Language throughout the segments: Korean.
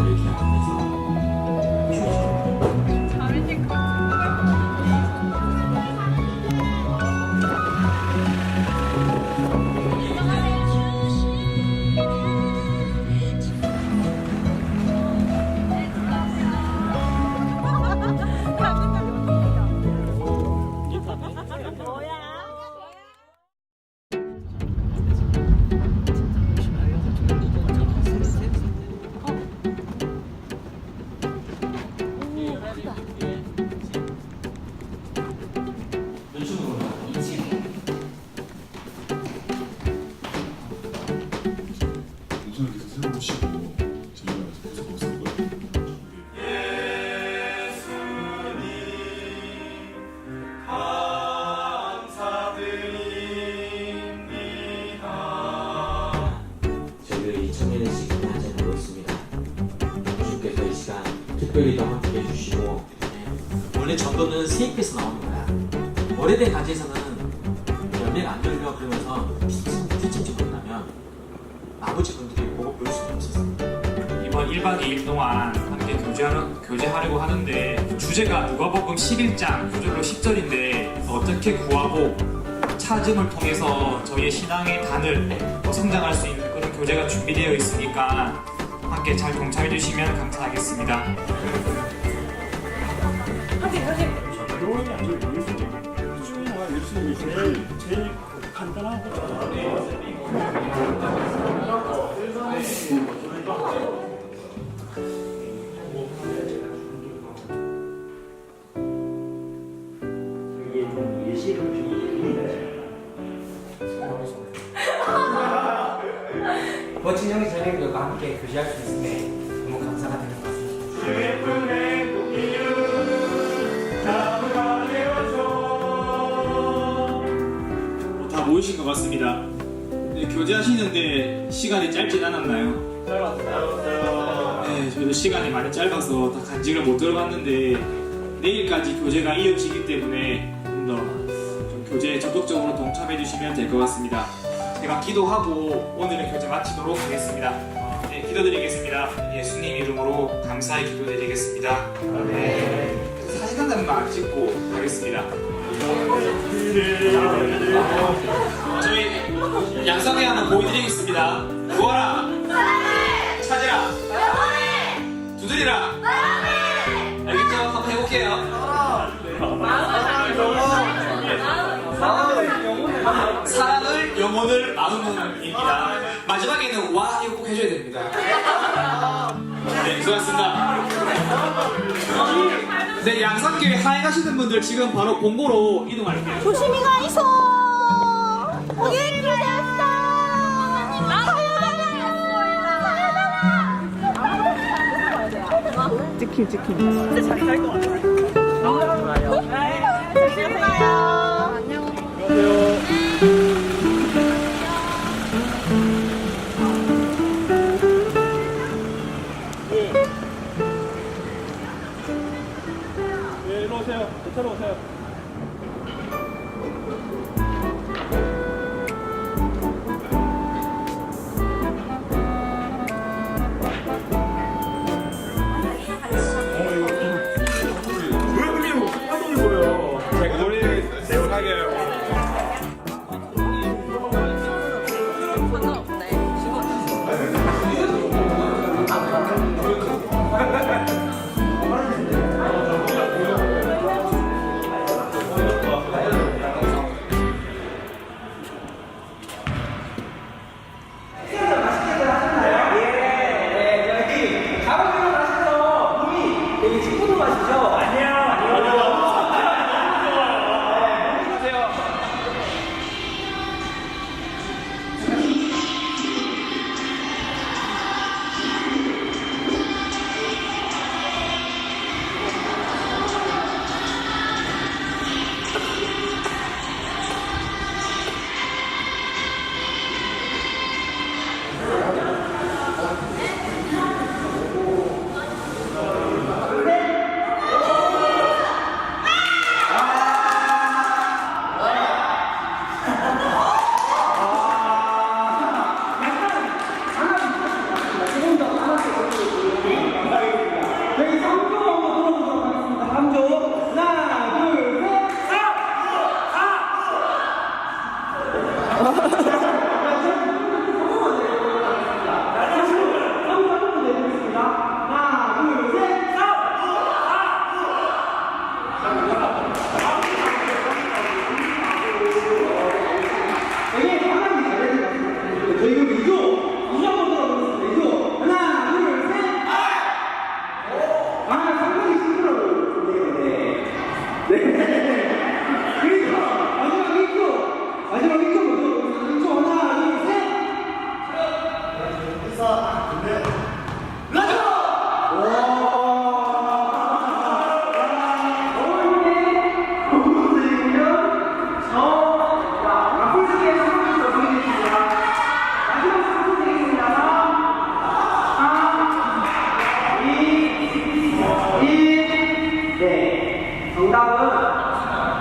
음. 이렇게 하면서 여기도 함께 해주시고 원래 전도는 세입해서 나오는 거야. 오래된 가지에서는 열매가 안 열려 그러면서 뒤집지 못하면 아버지 분들이 보고 볼 수가 없었어요. 이번 1박 2일 동안 함께 교제하려, 교제하려고 하는데 주제가 누가복음 11장 9절로 10절인데 어떻게 구하고 찾음을 통해서 저희의 신앙의 단을 더 성장할 수 있는 그런 교재가 준비되어 있으니까 함께 잘 동참해 주시면 감사하겠습니다. 요원이 아니고 예수님. 주님과 예수님이 제일 제일 간단한. 이게 교제할 수 있음에 너무 감사가 되는 것 같습니다. 다 모이신 것 같습니다. 네, 교제하시는데 시간이 짧진 않았나요? 네, 저희도 시간이 많이 짧아서 다 간직을 못 들어봤는데 내일까지 교제가 이어지기 때문에 좀더 교제에 적극적으로 동참해 주시면 될 것 같습니다. 제가 기도하고 오늘의 교제 마치도록 하겠습니다. 네, 기도드리겠습니다. 예수님 이름으로 감사의 기도드리겠습니다. 네. 사진 한 장만 찍고 가겠습니다. 저희 양성회 하나 보여드리겠습니다. 구하라. 찾으라. 두드리라. 알겠죠? 한번 해볼게요. 사랑을 영혼을 마음은입니다. 마지막에는 와 이거 꼭 해줘야 됩니다. 네, 수고하셨습니다. 네, 양산교회 하에 가시는 분들 지금 바로 본고로 이동할게요. 조심히 가 있어. 거기 들어왔어. 찍힘 찍힘. 진짜 잘살것 같아.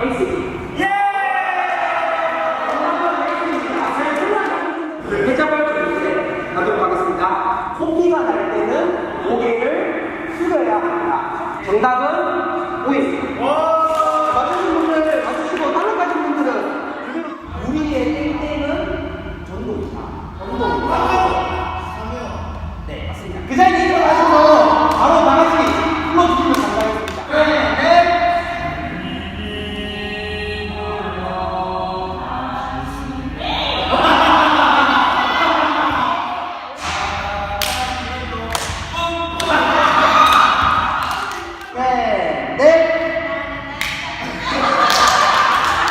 회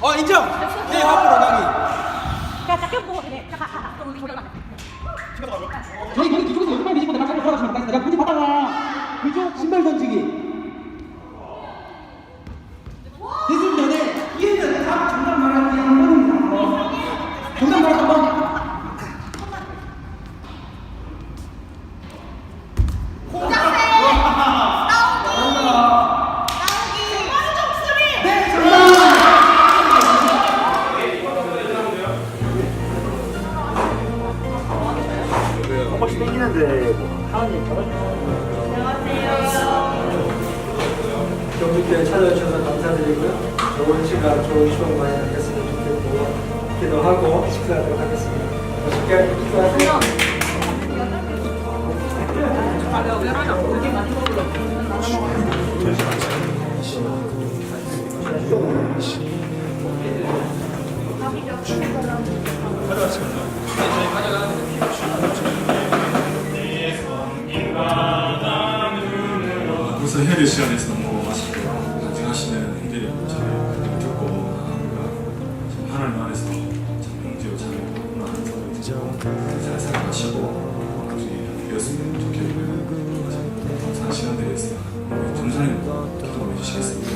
어 인정. 네 앞으로 나기. 야, 잠깐 보고 그래. 잠깐, 아, 아, 좀 돌아가. 저희 연말 뒤집어 내가 자꾸 돌아가시면 안 내가 굳이 받다가 그쪽 신발 던지기. 번씩 땡기는데 뭐 하나님 경주교회 찾아주셔서 감사드리고요. 좋은 시간, 좋은 추억 많이 하셨으면 좋겠고 기도하고 식사하도록 하겠습니다. 맛있게 식사하세요. 벌 우리 전사님 기도해 주시겠습니다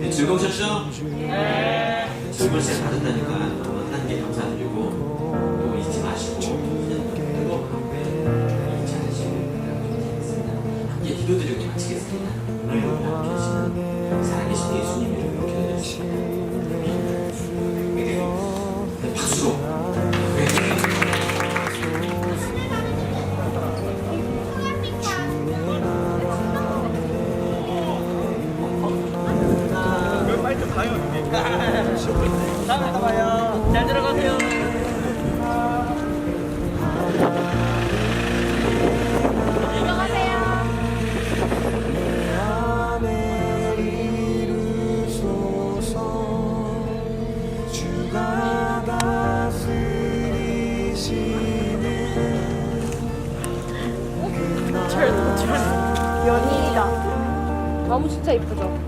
네, 즐거우셨죠? 네. 즐거울 때 받은다니까 너무 하나님께 감사드리고 또 잊지 마시고 뜨거운 잊지 않으시고 함께 기도드리고 마치겠습니다. 오늘 우리 함께 계시는 살아계신 예수님 이름으로 기도드리겠습니다. 네, 박수로 너무 진짜 이쁘죠?